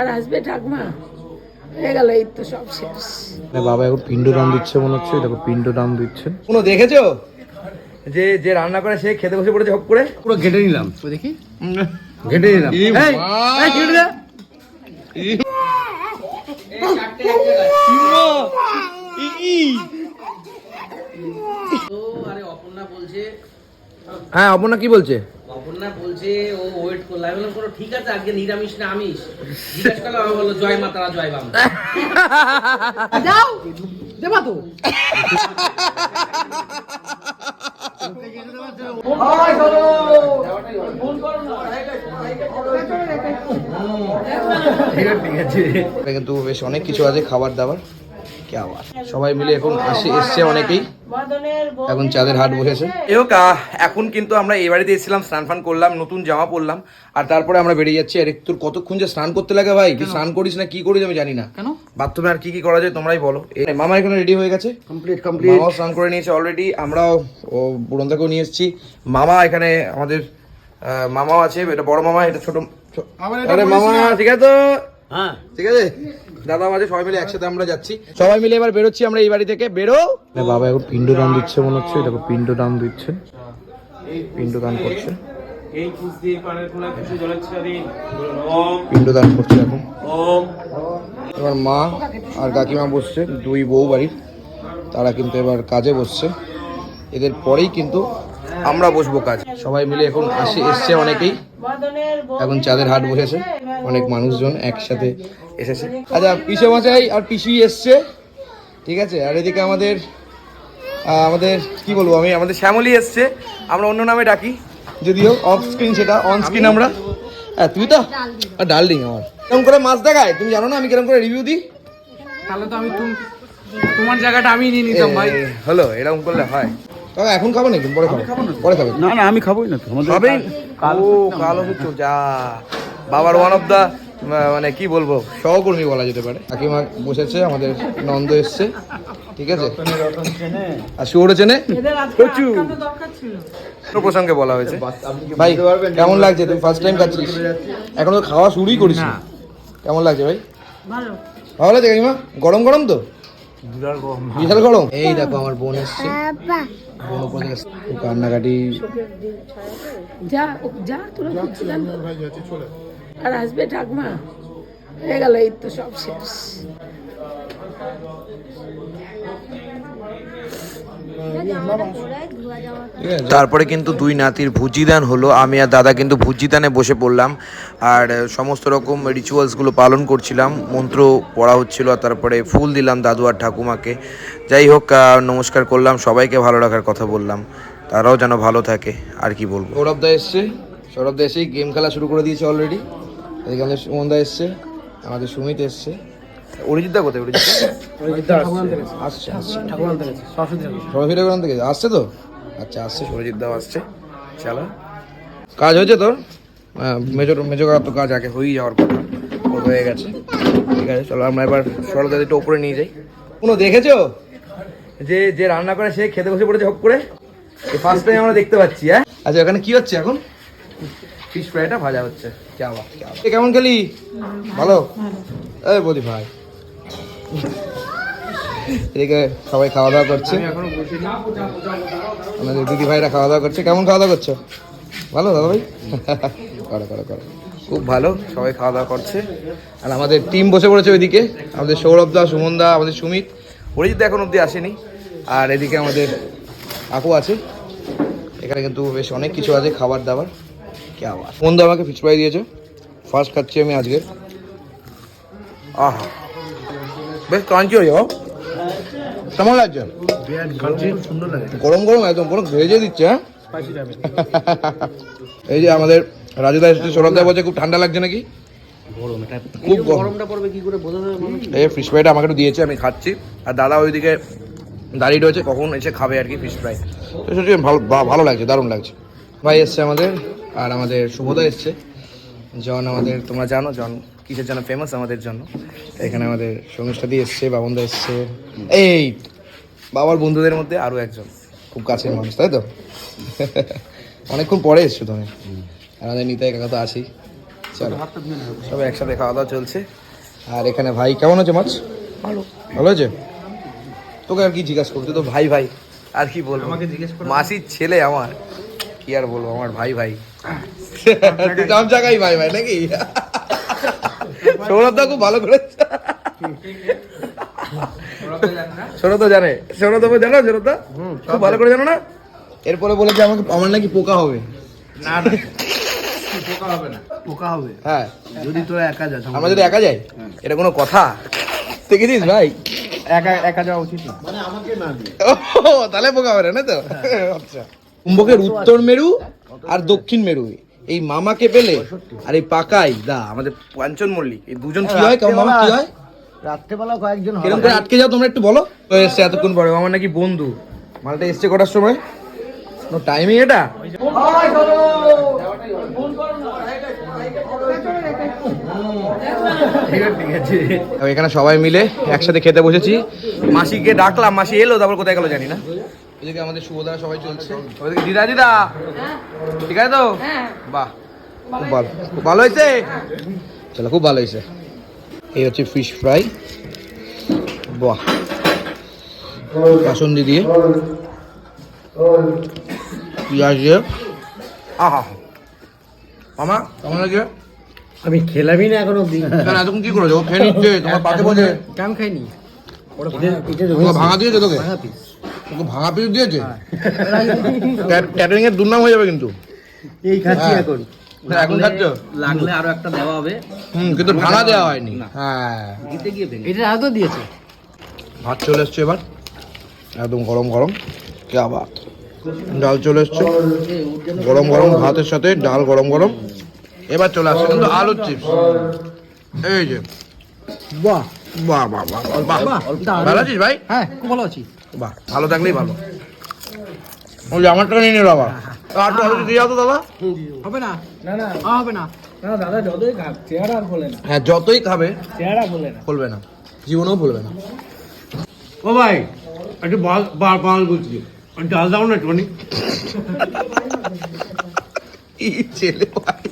আর আসবে ঠাকুমা। হয়ে গেল এই তো সব শেষ। বাবা এখন দিচ্ছে মনে হচ্ছে। দেখো দিচ্ছে কোনো দেখেছ? যে যে রান্না করে সে খেতে বসে পড়েছে হপ করে। পুরো ঘেটে নিলাম। দেখি। ঘেটে নিলাম। এই, এই, কি হলো? আরে অপর্ণা বলছে হ্যাঁ অপর্ণা কি বলছে? অপর্ণা বলছে ও ওয়েট করল। আমি বললাম কোনো ঠিক আছে আজকে নিরামিষ না আমিষ? জিজ্ঞাসা করলাম আমি বলল জয় মাতারা জয় বাম। যাও দেবা তো। কিন্তু বেশ অনেক কিছু আছে খাবার দাবার। সবাই মিলে এখন আসে এসছে অনেকেই। এখন চাঁদের হাট বসেছে। এও এখন কিন্তু আমরা এই বাড়িতে এসেছিলাম স্নান ফান করলাম নতুন জামা পরলাম আর তারপরে আমরা বেরিয়ে যাচ্ছি। আর তোর কতক্ষণ যে স্নান করতে লাগে ভাই? তুই স্নান করিস না কি করিস আমি জানি না। কেন? বাথরুমে আর কি কি করা যায় তোমরাই বলো। মামা এখানে রেডি হয়ে গেছে? কমপ্লিট কমপ্লিট মামাও স্নান করে নিয়েছে অলরেডি আমরাও ও বুড়ন্দাকেও নিয়ে এসেছি। মামা এখানে আমাদের আহ, মামাও আছে এটা বড় মামা এটা ছোট আরে মামা ঠিক আছে। তো হ্যাঁ। ঠিক আছে? দাদা মাঝে সবাই মিলে একসাথে আমরা যাচ্ছি। সবাই মিলে এবার বেরোচ্ছি আমরা এই বাড়ি থেকে। বেরো। বাবা এখন পিণ্ড দান দিচ্ছে মনে হচ্ছে। দেখো পিণ্ড দান দিচ্ছে। পিণ্ড দান করছে। পিণ্ড দান করছে এখন। এবার মা আর কাকিমা বসছে দুই বউ বাড়ির। তারা কিন্তু এবার কাজে বসছে। এদের পরেই কিন্তু আমরা বসবো কাজ। সবাই মিলে এখন আসে এসছে অনেকেই। এখন চাঁদের হাট বসেছে অনেক মানুষজন একসাথে এসেছে। আচ্ছা পিসে মশাই আর পিসি এসছে ঠিক আছে? আর এদিকে আমাদের আমাদের কি বলব আমি আমাদের শ্যামলি এসছে আমরা অন্য নামে ডাকি যদিও অফ স্ক্রিন সেটা অন স্ক্রিন আমরা। হ্যাঁ তুই তো? আর ডার্লিং আমার। কেমন করে মাছ দেখায়? তুমি জানো না আমি কীরকম করে রিভিউ দিই? তাহলে তো আমি তোমার জায়গাটা আমি নিয়ে নিতাম ভাই। হলো এরকম করলে হয়। এখন খাব নাকি? পরে খাব। পরে খাবে। না না আমি খাবোই না তো। সবই? ও কালো হচ্ছে যা। বাবার ওয়ান অফ দা মানে কি বলব সহকর্মী বলা যেতে পারে। কাকিমা বসেছে আমাদের নন্দ এসছে। ঠিক আছে? আর শুয়োরও চেনে? প্রচুর। প্রসঙ্গে বলা হয়েছে। ভাই কেমন লাগছে? তুমি ফার্স্ট টাইম খাচ্ছিস। এখন তো খাওয়া শুরুই করিস কেমন লাগছে ভাই? ভালো। ভালো লাগছে কাকিমা? গরম গরম তো? বিশাল গরম এই দেখো আমার বোন এসছে। বোন উপর থেকে এসছে। কান্নাকাটি। যা যা তোরা আর আসবে ঠাকমা। হয়ে গেল এই তো সব শেষ। তারপরে কিন্তু দুই নাতির ভুজিদান হলো। আমি আর দাদা কিন্তু ভুজিদানে বসে পড়লাম। আর সমস্ত রকম রিচুয়ালসগুলো পালন করছিলাম। মন্ত্র পড়া হচ্ছিল আর তারপরে ফুল দিলাম দাদু আর ঠাকুমাকে। যাই হোক নমস্কার করলাম। সবাইকে ভালো রাখার কথা বললাম। তারাও যেন ভালো থাকে, আর কি বলব? সৌরভ দা এসছে। সৌরভ দা এসেই গেম খেলা শুরু করে দিয়েছে অলরেডি এদিকে সুমন দা এসছে, আমাদের সুমিত এসছে। অরিজিৎ দা কোথায় অরিজিৎ আসছে। আসছে সরস্বতী ঠাকুর। থেকে আসছে তো? আচ্ছা আসছে। অরিজিৎ দাও আসছে। চলো। কাজ হয়েছে তোর? মেজর মেজর তো কাজ আগে হয়েই যাওয়ার কথা। ওর হয়ে গেছে। ঠিক আছে চলো আমরা এবার সরদাদি একটু উপরে নিয়ে যাই। কোনো দেখেছ? যে যে রান্না করে সে খেতে বসে পড়েছে হপ করে। ফার্স্ট টাইম আমরা দেখতে পাচ্ছি হ্যাঁ? আচ্ছা ওখানে কি হচ্ছে এখন? ফিশ ফ্রাইটা ভাজা হচ্ছে। কে আবার কে কেমন খেলি? ভালো। এই বলি ভাই। এদিকে সবাই খাওয়া দাওয়া করছে। আমাদের দিদি ভাইরা খাওয়া দাওয়া করছে। কেমন খাওয়া দাওয়া করছ? ভালো দাদা ভাই? করো করো করো। খুব ভালো সবাই খাওয়া দাওয়া করছে। আর আমাদের টিম বসে পড়েছে ওইদিকে। আমাদের সৌরভ দা সুমন দা আমাদের সুমিত। অরিজিৎ দা এখন অব্দি আসেনি। আর এদিকে আমাদের আপু আছে। এখানে কিন্তু বেশ অনেক কিছু আছে খাবার দাবার। কে আবার বন্ধু আমাকে ফিচ ফ্রাই দিয়েছে। ফার্স্ট খাচ্ছি আমি আজকে আহা। বেশ ক্রাঞ্চি হয়ে যাও কেমন লাগছে? গরম গরম একদম কোনো ভেজে দিচ্ছে হ্যাঁ? এই যে আমাদের রাজু দা এসেছে সৌরভ বলছে খুব ঠান্ডা লাগছে নাকি? খুব গরম। গরমটা পড়বে কি করে বোঝা যাবে এই ফিশ ফ্রাইটা আমাকে একটু দিয়েছে আমি খাচ্ছি। আর দাদা ওইদিকে দাঁড়িয়ে রয়েছে কখন এসে খাবে আর কি ফিশ ফ্রাই তো সত্যি ভালো ভালো লাগছে দারুণ লাগছে। ভাই এসছে আমাদের আর আমাদের শুভদা এসছে। জন আমাদের তোমরা জানো জন কিসের জন্য ফেমাস আমাদের জন্য? এখানে আমাদের সমিষ্ঠাদি এসছে বাবনদা এসছে। এই বাবার বন্ধুদের মধ্যে আরও একজন। খুব কাছের মানুষ তাই তো? অনেকক্ষণ পরে এসছো তুমি। আমাদের নিতাই কাকা তো আছি চলো সবাই একসাথে খাওয়া দাওয়া চলছে। আর এখানে ভাই কেমন আছে মাছ? ভালো। ভালো আছে? তোকে আর কি জিজ্ঞাসা করছি তো ভাই ভাই আর কি বলব? আমাকে জিজ্ঞেস মাসির ছেলে আমার। কি আর বলব আমার ভাই ভাই। সব জায়গায় ভাই ভাই নাকি? সৌরভ দা খুব ভালো করেছে। সৌরভ দা জানে সৌরভ দা জানো। সৌরভ দা খুব ভালো করে জানো না? এরপরে বলেছে আমাকে আমার নাকি পোকা হবে। না না। পোকা হবে না। পোকা হবে। হ্যাঁ। যদি তোরা একা যাস আমরা যদি একা যাই? এটা কোনো কথা? দেখেছিস ভাই? একা একা যাওয়া উচিত না। মানে আমাকে না দিয়ে। ও তাহলে পোকা হবে না তো? আচ্ছা। কুম্ভকের উত্তর মেরু আর দক্ষিণ মেরু। এই মামাকে পেলে? আর এই পাকাই দা আমাদের পাঞ্চন মল্লিক। এই দুজন কি হয়? কেমন মামা কি হয়? রাত্রেবেলা কয়েকজন কীরকম করে আটকে যাও তোমরা একটু বলো? তো এসছে এতক্ষণ পরে আমার নাকি বন্ধু। মালটা এসছে কটার সময়? টাইমিং এটা? এখানে সবাই মিলে একসাথে খেতে বসেছি। মাসিকে ডাকলাম মাসি এলো তারপর কোথায় গেলো জানি না। এদিকে আমাদের শুভদা সবাই চলছে। ওদিকে দিদা দিদা। ঠিক আছে তো? বাহ। খুব ভালো। খুব ভালো হয়েছে? চলো খুব ভালো হয়েছে। এই হচ্ছে ফিশ ফ্রাই বাহ। কাসন্দি দিয়ে। পেঁয়াজ দিয়ে। আহা। মামা কেমন লাগে আমি খেলামই না এখন অব্দি কেন এতক্ষণ কি করেছ? ও খেয়ে নিচ্ছে তোমার পাতে বসে। কেমন খাইনি? ভাঙা দিয়েছে তোকে? তোকে ভাঙা পিস দিয়েছে? ক্যাটারিং এর দুর্নাম হয়ে যাবে কিন্তু। এই খাচ্ছি হ্যাঁ। এখন। না, এখন খাচ্ছ? লাগলে আরও একটা দেওয়া হবে। হুম কিন্তু ভাঙা দেওয়া হয়নি। হ্যাঁ। দিতে গিয়ে ভেঙে এটা এত দিয়েছে? ভাত চলে এসছে এবার। একদম গরম গরম। কে আবার? ডাল চলে এসছে। গরম গরম ভাতের সাথে ডাল গরম গরম। এবার চলে আসছে কিন্তু আলুর চিপস। এই যে। বাহ। বাহ বাহ বাহ বাহ বাহ। ভালো আছিস ভাই? হ্যাঁ খুব ভালো আছি। বাহ ভালো থাকলেই ভালো। ওই আমারটা নিয়ে নিল আবার আর তো দিয়ে যাও তো দাদা। হবে না? না না। হবে না। না দাদা যতই খাক চেহারা আর বলে না। হ্যাঁ যতই খাবে চেহারা বলে না। বলবে না। জীবনেও বলবে না। ও ভাই একটু বাল বার বলছি। ডাল দাও না টনি এই ছেলে ভাই।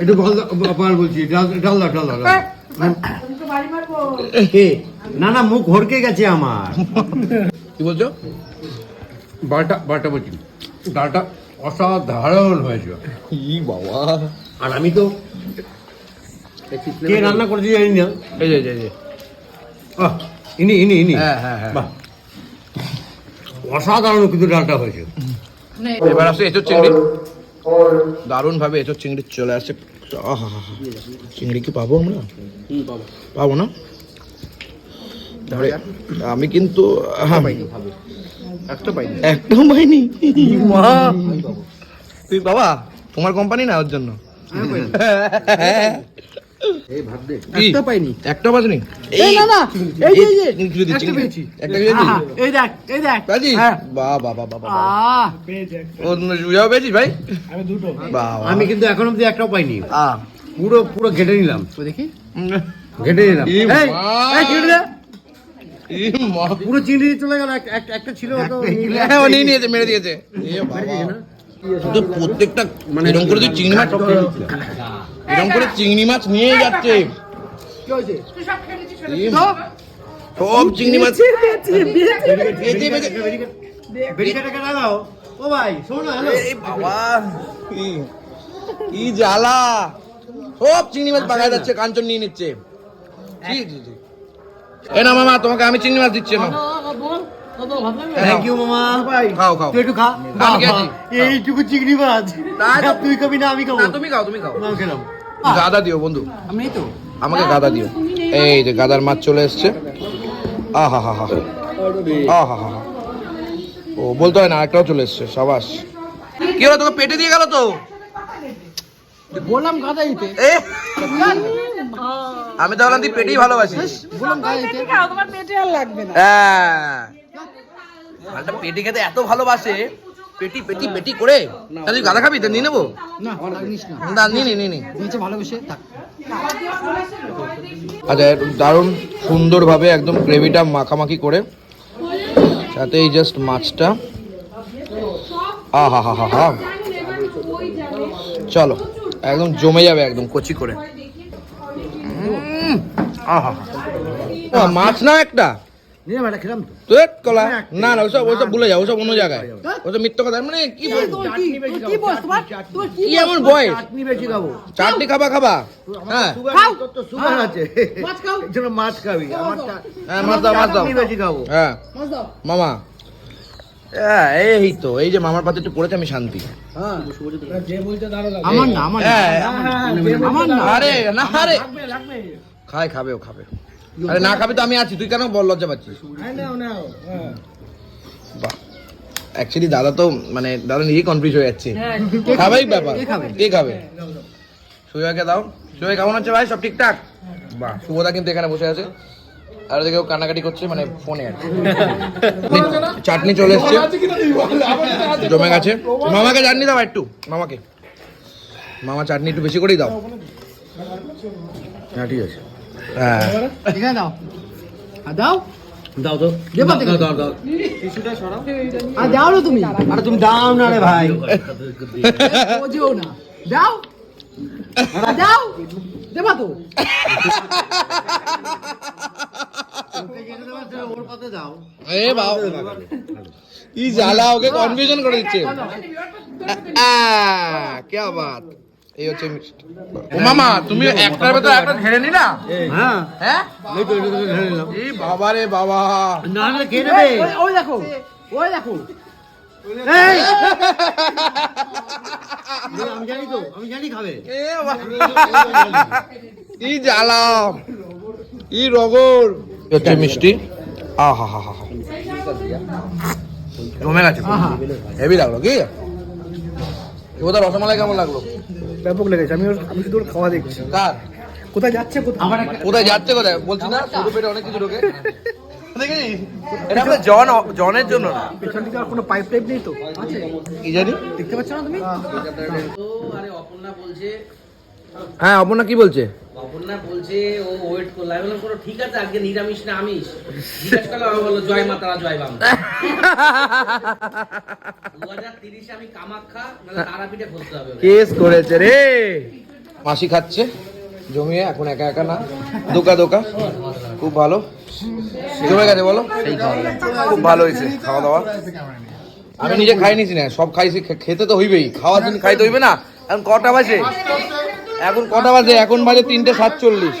একটু বাল বলছি। ডাল ডাল দাও ডাল দাও ডাল দাও। কে? না না মুখ হড়কে গেছে আমার। কি বলছো? বারটা বারটা বলছি। ডালটা অসাধারণ হয়েছে। ই বাবা। আর আমি তো কে রান্না করেছে জানি না। এই যে এই যে, ইনি ইনি ইনি। হ্যাঁ হ্যাঁ হ্যাঁ। বাহ। অসাধারণ কিন্তু ডালটা হয়েছে। এবার আসছে এঁচোর চিংড়ি। দারুণ ভাবে এঁচোর চিংড়ি চলে আসছে। আহা চিংড়ি কি পাবো আমরা? পাবো। না? আমি কিন্তু একটা পাইনি তুই বাবা তোমার কোম্পানি না ওর জন্য? একটা পাইনি। একটা পাসনি এই না না এই যে, এই যে। এই কিছু দিচ্ছি একটা পেয়েছি। একটা পেয়েছি? এই দেখ এই দেখ। পেয়েছিস হ্যাঁ। বাহ বাহ বাহ বাহ বাহ আহ। ও ভাই? আমি দুটো আমি কিন্তু এখন অব্দি একটাও পাইনি। আহ পুরো পুরো ঘেটে নিলাম। তো দেখি? ঘেটে নিলাম। এই, এই। পুরো চিংড়ি চলে গেল। এক- এক- একটা ছিল তো হ্যাঁ ও নিয়ে নিয়েছে মেরে দিয়েছে। বাবা প্রত্যেকটা মানে এরকম করে তুই চিংড়ি মাছ এরকম করে চিংড়ি মাছ নিয়ে যাচ্ছে। সব চিংড়ি মাছ ও ভাই বাবা কি জ্বালা। সব চিংড়ি মাছ পাকা যাচ্ছে কাঞ্চন নিয়ে নিচ্ছে। জি জি জি। এ না মামা তোমাকে আমি চিংড়ি মাছ দিচ্ছি না থ্যাংক ইউ মামা। খাও খাও তুই একটু খা। আমি খেয়েছি। এইটুকু চিংড়ি মাছ। তুই খাবি না আমি খাব। তুমি খাও তুমি খাও। খেলাম গাদা দিও বন্ধু। আমি তো। আমাকে গাদা দিও। এই যে গাদার মাছ চলে এসছে। আহা হা হা আহা হা হা ও বলতে হয় না একটাও চলে এসছে। সাবাস। কি হলো তোকে পেটে দিয়ে গেল তো? বললাম গাদা দিতে এ? আমি তো বললাম তুই পেটেই ভালোবাসিস। বললাম গাদা দিতে হ্যাঁ। মালটা পেটি খেতে এত ভালোবাসে পেটি পেটি পেটি করে? তাহলে গাদা খাবি? তো নিয়ে নেব? না না না। নিয়ে নি নিয়ে নি। ভালোবেসে থাক। আচ্ছা দারুণ সুন্দরভাবে একদম গ্রেভিটা মাখামাখি করে। সাথে এই জাস্ট মাছটা। আহা হা হা হা। চলো একদম জমে যাবে একদম কচি করে। আহা মাছ না একটা? নিয়ে বেটা খেলাম তো তুই কলা না না ওসব ওসব ভুলে যাও ওসব অন্য জায়গায় ওসব মিথ্যা কথা মানে কি কি এমন বয়স চাটনি বেশি খাব চাটনি খাবা খাবা হ্যাঁ সুগার আছে মাছ খাবি হ্যাঁ মাছ দাও মাছ দাও চাটনি বেশি খাব হ্যাঁ মামা হ্যাঁ এই তো এই যে মামার পাতে একটু পড়েছে আমি শান্তি আমার না আমার না হ্যাঁ আমার না আরে না আরে খায় খাবে ও খাবে আরে না খাবে তো আমি আছি। তুই কেন বল লজ্জা পাচ্ছিস? বাহ। অ্যাকচুয়ালি দাদা তো মানে দাদা নিজেই কনফিউজ হয়ে যাচ্ছে। খাবেই ব্যাপার? কে খাবে? সুজয়কে দাও। সুজয় কেমন হচ্ছে ভাই? সব ঠিকঠাক? বাহ শুভদা কিন্তু এখানে বসে আছে। আর ওদিকে ও কান্নাকাটি করছে মানে ফোনে আর কি। চাটনি চলে এসছে। জমে গেছে। মামাকে চাটনি দাও একটু মামাকে। মামা চাটনি একটু বেশি করেই দাও। হ্যাঁ ঠিক আছে। হ্যাঁ এখানে দাও আর দাও দাও তো দেবা থেকে দাও দাও আর দাও না তুমি আরে তুমি দাও না রে ভাই ও যেও না দাও আর দাও দেবা তো ওর পাতে দাও এ বাবা কি জ্বালা ওকে কনফিউশন করে দিচ্ছে আহ, क्या बात এই হচ্ছে মিষ্টি। ও মামা তুমি একটার ভেতর একটা নি না হ্যাঁ? হ্যাঁ? এই বাবা রে বাবা। না না খেয়ে নেবে ওই- ওই দেখো ওই দেখো। এই! আমি জানি তো আমি জানি খাবে। এ বাবা। কি জ্বালা কি রগর হচ্ছে মিষ্টি। আহা হা হা জমে গেছে। হেভি লাগল কি? এবার রসমালাই কেমন লাগল? ব্যাপক লেগেছে। আমি আমি শুধু খাওয়া দেখছি। কার? কোথায় যাচ্ছে কোথায়? কোথায় যাচ্ছে কোথায়? বলছি না শুধু পেটে অনেক কিছু ঢোকে। দেখেছি এটা জন জনের জন্য না। পেছন দিকে আর কোনো পাইপ টাইপ নেই তো? কি জানি? দেখতে পাচ্ছ না তুমি? তো আরে অপর্ণা বলছে হ্যাঁ অপর্ণা কি বলছে? অপর্ণা বলছে ও ওয়েট করল। আমি বললাম ঠিক আছে? আজকে নিরামিষ না আমিষ? জিজ্ঞেস করলাম আমি বলল জয় মাতারা জয় বাম দু হাজার তিরিশে আমি কামাখ্যা মানে তারাপীঠে খুঁজতে হবে। কেস করেছে রে। মাসি খাচ্ছে জমিয়ে এখন একা একা না। দোকা দোকা খুব ভালো। জমে গেছে বলো? খুব ভালো হয়েছে খাওয়া দাওয়া। আমি নিজে খাই নিছি না সব খাইছি খেতে তো হইবেই। খাওয়ার জন্য খাইতে হইবে না। এখন কটা বাজে? এখন কটা বাজে? এখন বাজে তিনটে সাতচল্লিশ।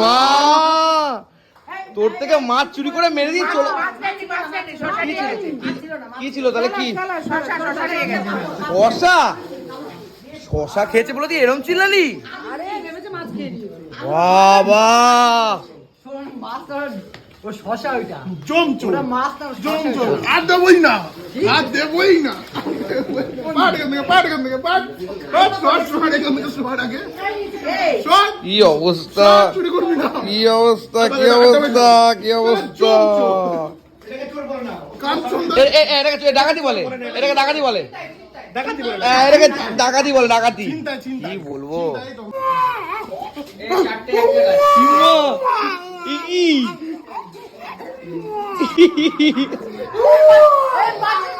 মা! তোর থেকে মাছ চুরি করে মেরে দিয়ে চলো। কি ছিল? তাহলে কি? শশা শশা খেয়েছে বলে তুই এরম চিল্লালি? বাবা! ও শশা ওইটা। ওটা মাছ না আর দেবই না। আর দেবই না। পাট পাট পাট পাট আগে। কি অবস্থা? চুরি কি অবস্থা? কি অবস্থা? কি অবস্থা? এ- এ- এটাকে ডাকাতি বলে। এটাকে ডাকাতি বলে। এটাকে ডাকাতি বলে ডাকাতি। কি বলব? এই চারটে এক জায়গায়। ই- ই।